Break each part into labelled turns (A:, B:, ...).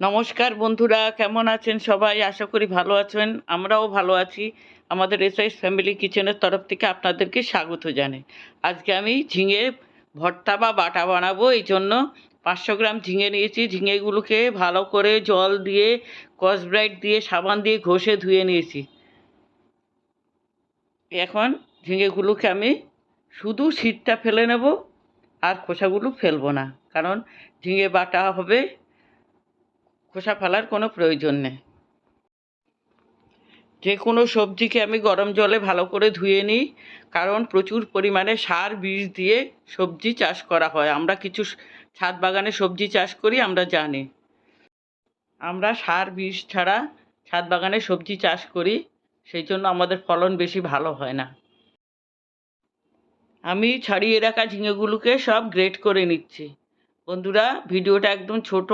A: নমস্কার বন্ধুরা, কেমন আছেন সবাই? আশা করি ভালো আছেন। আমরাও ভালো আছি। আমাদের এসআইস ফ্যামিলি কিচেনের তরফ থেকে আপনাদেরকে স্বাগত জানাই। আজকে আমি ঝিঙে ভর্তা বা বাটা বানাবো, এই জন্য পাঁচশো গ্রাম ঝিঙে নিয়েছি। ঝিঙেগুলোকে ভালো করে জল দিয়ে কসব্রাইট দিয়ে, সাবান দিয়ে ঘষে ধুয়ে নিয়েছি। এখন ঝিঙেগুলোকে আমি শুধু শীতটা ফেলে নেব, আর খোসাগুলো ফেলব না, কারণ ঝিঙে বাটা হবে খোসা ফেলার কোনো প্রয়োজন নেই। যে কোনো সবজিকে আমি গরম জলে ভালো করে ধুয়ে নিই, কারণ প্রচুর পরিমাণে সার, বিষ দিয়ে সবজি চাষ করা হয়। আমরা কিছু ছাদ বাগানে সবজি চাষ করি, আমরা জানি। আমরা সার, বিষ ছাড়া ছাদ বাগানে সবজি চাষ করি, সেই জন্য আমাদের ফলন বেশি ভালো হয় না। আমি ছাড়িয়ে রাখা ঝিঙেগুলোকে সব গ্রেট করে নিচ্ছি। বন্ধুরা, ভিডিওটা একদম ছোট।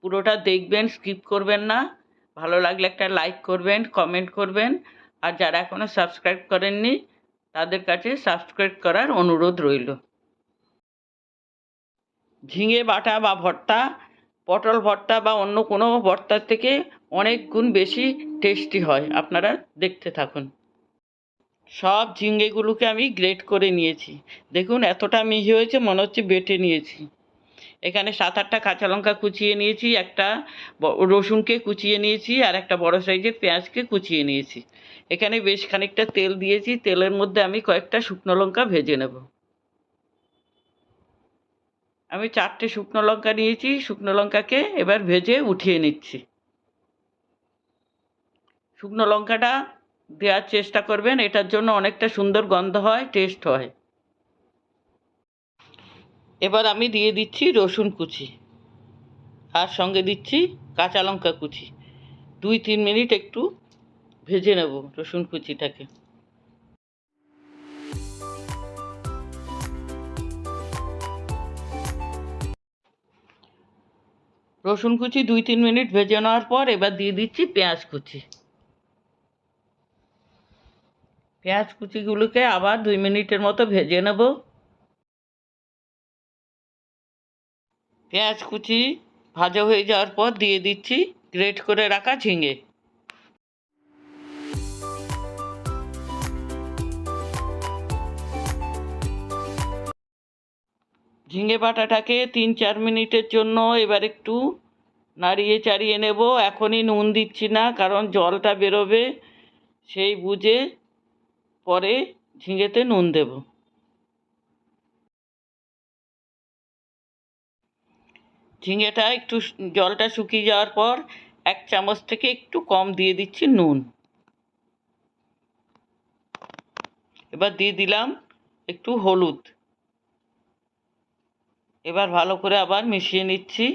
A: পুরোটা দেখবেন স্কিপ করবেন না। ভালো লাগলে একটা লাইক করবেন কমেন্ট করবেন। আর যারা এখনও সাবস্ক্রাইব করেননি, তাদের কাছে সাবস্ক্রাইব করার অনুরোধ রইল। ঝিঙে বাটা বা ভর্তা, পটল ভর্তা বা অন্য কোনো ভর্তার থেকে অনেক গুণ বেশি টেস্টি হয়। আপনারা দেখতে থাকুন। সব ঝিঙেগুলোকে আমি গ্রেট করে নিয়েছি। দেখুন, এতটা মিহি হয়েছে, মনে হচ্ছে বেটে নিয়েছি। এখানে সাত আটটা কাঁচা লঙ্কা কুচিয়ে নিয়েছি, একটা রসুনকে কুচিয়ে নিয়েছি আর একটা বড় সাইজের পেঁয়াজকে কুচিয়ে নিয়েছি। এখানে বেশ খানিকটা তেল দিয়েছি, তেলের মধ্যে আমি কয়েকটা শুকনো লঙ্কা ভেজে নেব। আমি চারটে শুকনো লঙ্কা নিয়েছি, শুকনো লঙ্কাকে এবার ভেজে উঠিয়ে নিচ্ছি। শুকনো লঙ্কাটা দেওয়ার চেষ্টা করবেন, এটার জন্য অনেকটা সুন্দর গন্ধ হয় টেস্ট হয়। এবার আমি দিয়ে দিচ্ছি রসুন কুচি। আর সঙ্গে দিচ্ছি কাঁচা লঙ্কা কুচি। দুই, তিন মিনিট একটু ভেজে নেব রসুন কুচিটাকে। রসুন কুচি দুই, তিন মিনিট ভেজে নেওয়ার পর এবার দিয়ে দিচ্ছি পেঁয়াজ কুচি। পেঁয়াজ কুচিগুলোকে আবার দুই মিনিটের মতো ভেজে নেব। পেঁয়াজ কুচি ভাজা হয়ে যাওয়ার পর দিয়ে দিচ্ছি গ্রেট করে রাখা ঝিঙে। ঝিঙে বাটাটাকে তিন চার মিনিটের জন্য এবার একটু নাড়িয়ে চাড়িয়ে নেব। এখনই নুন দিচ্ছি না, কারণ জলটা বেরোবে, সেই বুঝে পরে ঝিঙেতে নুন দেব। ঝিঙেটা একটু জলটা শুকিয়ে যাওয়ার পর এক চামচ থেকে একটু কম দিয়ে দিচ্ছি নুন। এবার দিয়ে দিলাম একটু হলুদ। এবার ভালো করে আবার মিশিয়ে নিচ্ছি।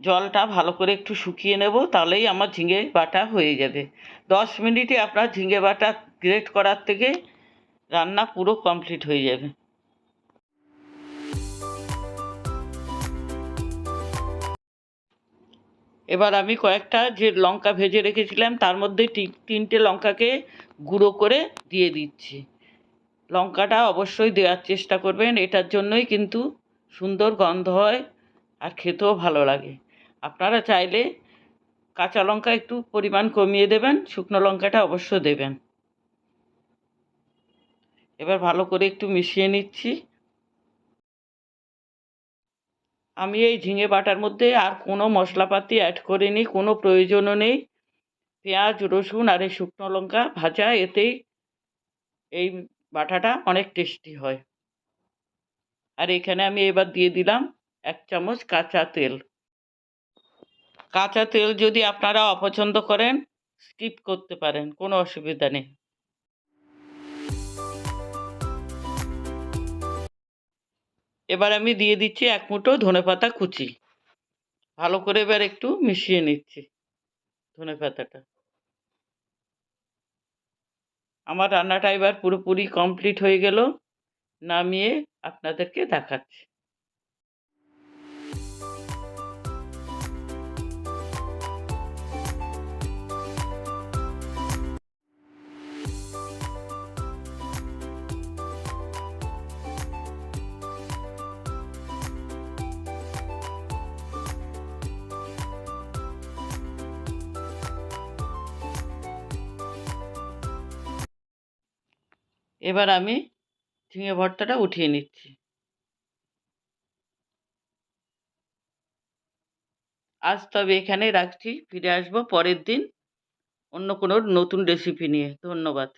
A: জলটা ভালো করে একটু শুকিয়ে নেব, তাহলেই আমার ঝিঙে বাটা হয়ে যাবে। দশ মিনিটে আপনার ঝিঙে বাটা গ্রেট করার থেকে রান্না পুরো কমপ্লিট হয়ে যাবে। এবার আমি কয়েকটা যে লঙ্কা ভেজে রেখেছিলাম, তার মধ্যে তিনটে লঙ্কাকে গুঁড়ো করে দিয়ে দিচ্ছি। লঙ্কাটা অবশ্যই দেওয়ার চেষ্টা করবেন, এটার জন্যই কিন্তু সুন্দর গন্ধ হয় আর খেতেও ভালো লাগে। আপনারা চাইলে কাঁচা লঙ্কা একটু পরিমাণ কমিয়ে দেবেন, শুকনো লঙ্কাটা অবশ্য দেবেন। এবার ভালো করে একটু মিশিয়ে নিচ্ছি। আমি এই ঝিঙে বাটার মধ্যে আর কোনো মশলাপাতি অ্যাড করিনি, কোনো প্রয়োজনও নেই। পেঁয়াজ, রসুন আর এই শুকনো লঙ্কা ভাজা, এতেই এই বাটাটা অনেক টেস্টি হয়। আর এখানে আমি এবার দিয়ে দিলাম এক চামচ কাঁচা তেল। কাঁচা তেল যদি আপনারা অপছন্দ করেন স্কিপ করতে পারেন, কোনো অসুবিধা নেই। এবার আমি দিয়ে দিচ্ছি এক মুঠো ধনে পাতা কুচি। ভালো করে এবার একটু মিশিয়ে নিচ্ছি ধনে পাতাটা। আমার রান্নাটা এবার পুরোপুরি কমপ্লিট হয়ে গেল। নামিয়ে আপনাদেরকে দেখাচ্ছি। এবার আমি ঝিঙে ভর্তাটা উঠিয়ে নিচ্ছি। আজ তবে এখানে রাখছি, ফিরে আসব পরের দিন অন্য কোনো নতুন রেসিপি নিয়ে। ধন্যবাদ।